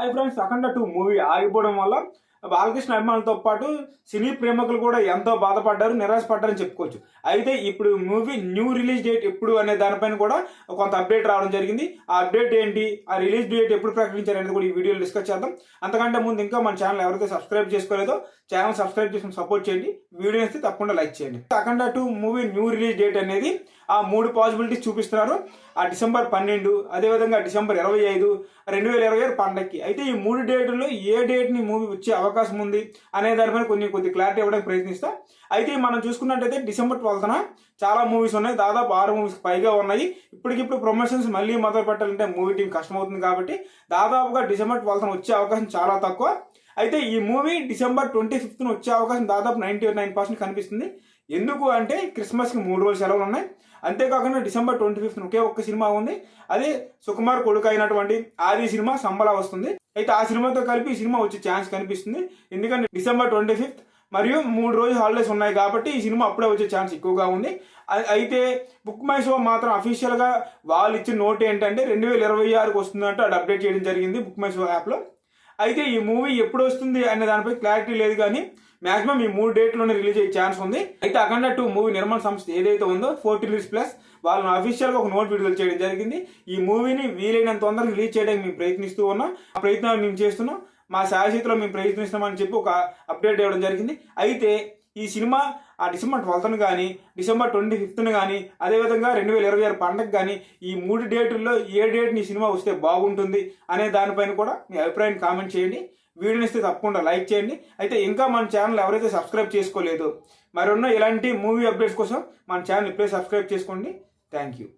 అది ఫ్రెండ్స్ అఖండ two movie ఆగిపోవడం వల్ల బాలకృష్ణ అభిమానులతో పాటు సినీ ప్రేమికులు కూడా ఎంతో బాధపడ్డారు నిరాశపడ్డారని చెప్పుకోవచ్చు. అయితే ఇప్పుడు మూవీ న్యూ రిలీజ్ డేట్ ఎప్పుడు అనే దానిపైన కూడా కొంత అప్డేట్ రావడం జరిగింది. ఆ అప్డేట్ ఏంటి? ఆ రిలీజ్ డేట్ ఎప్పుడు ప్రకటించారు అనేది కూడా ఈ వీడియోలో డిస్కస్ చేద్దాం. అంతకంటే ముందు ఇంకా మన ఛానల్ ఎవరైతే సబ్స్క్రైబ్ చేసుకోలేదో ఛానల్ సబ్స్క్రైబ్ చేసుకుని సపోర్ట్ చేయండి. వీడియో అయితే తప్పకుండా లైక్ చేయండి. Akhanda two movie new release date అనేది ఆ మూడు పాసిబిలిటీస్ చూపిస్తున్నారు. ఆ డిసెంబర్ పన్నెండు అదేవిధంగా డిసెంబర్ ఇరవై ఐదు రెండు వేల ఇరవై ఆరు పండక్కి. అయితే ఈ మూడు డేట్లో ఏ డేట్ని మూవీ వచ్చే అవకాశం అవకాశం ఉంది అనే దానిపైన కొన్ని కొద్ది క్లారిటీ ఇవ్వడానికి ప్రయత్నిస్తా. అయితే మనం చూసుకున్నట్టయితే డిసెంబర్ ట్వెల్త్న చాలా మూవీస్ ఉన్నాయి. దాదాపు ఆరు మూవీస్ పైగా ఉన్నాయి. ఇప్పటికిప్పుడు ప్రమోషన్స్ మళ్ళీ మొదలు పెట్టాలంటే మూవీ టీం కష్టమవుతుంది కాబట్టి దాదాపుగా డిసెంబర్ ట్వెల్త్న వచ్చే అవకాశం చాలా తక్కువ. అయితే ఈ మూవీ డిసెంబర్ ట్వంటీ ఫిఫ్త్న వచ్చే అవకాశం దాదాపు నైంటీ నైన్ పర్సెంట్ కనిపిస్తుంది. ఎందుకు అంటే క్రిస్మస్కి మూడు రోజులు సెలవులు ఉన్నాయి. అంతేకాకుండా డిసెంబర్ ట్వంటీ ఫిఫ్త్ ఒకే ఒక్క సినిమా ఉంది. అదే సుకుమార్ కొడుకు అయినటువంటి ఆది సినిమా సంబలా వస్తుంది. అయితే ఆ సినిమాతో కలిపి ఈ సినిమా వచ్చే ఛాన్స్ కనిపిస్తుంది. ఎందుకంటే డిసెంబర్ ట్వంటీ ఫిఫ్త్ మరియు మూడు రోజు హాలిడేస్ ఉన్నాయి కాబట్టి ఈ సినిమా అప్పుడే వచ్చే ఛాన్స్ ఎక్కువగా ఉంది. అయితే బుక్ మై షో మాత్రం అఫీషియల్గా వాళ్ళు ఇచ్చిన నోట్ ఏంటంటే రెండు వేల ఇరవై ఆరుకు వస్తుందంటూ అది అప్డేట్ చేయడం జరిగింది బుక్ మై షో యాప్లో. అయితే ఈ మూవీ ఎప్పుడు వస్తుంది అనే దానిపై క్లారిటీ లేదు కానీ మాక్సిమం ఈ మూడు డేట్లోనే రిలీజ్ అయ్యే ఛాన్స్ ఉంది. అయితే అఖండ టూ మూవీ నిర్మాణ సంస్థ ఏదైతే ఉందో ఫోర్టీ రిలీజ్ ప్లస్ వాళ్ళని అఫీషియల్గా ఒక నోట్ విడుదల చేయడం జరిగింది. ఈ మూవీని వీలైనంత తొందరగా రిలీజ్ చేయడానికి మేము ప్రయత్నిస్తూ ఉన్నాం. ఆ ప్రయత్నాలు మేము చేస్తున్నాం. మా శాయశీతిలో మేము ప్రయత్నిస్తున్నామని చెప్పి ఒక అప్డేట్ ఇవ్వడం జరిగింది. అయితే ఈ సినిమా ఆ డిసెంబర్ ట్వెల్త్ను కానీ డిసెంబర్ ట్వంటీ ఫిఫ్త్ను కానీ అదేవిధంగా రెండు వేల ఇరవై ఆరు పండగ కానీ ఈ మూడు డేటుల్లో ఏ డేట్ నీ సినిమా వస్తే బాగుంటుంది అనే దానిపైన కూడా మీ అభిప్రాయాన్ని కామెంట్ చేయండి. వీడియోని ఇస్తే తప్పకుండా లైక్ చేయండి. అయితే ఇంకా మన ఛానల్ ఎవరైతే సబ్స్క్రైబ్ చేసుకోలేదు మరున్న ఇలాంటి మూవీ అప్డేట్స్ కోసం మన ఛానల్ ఇప్పుడే సబ్స్క్రైబ్ చేసుకోండి. Thank you.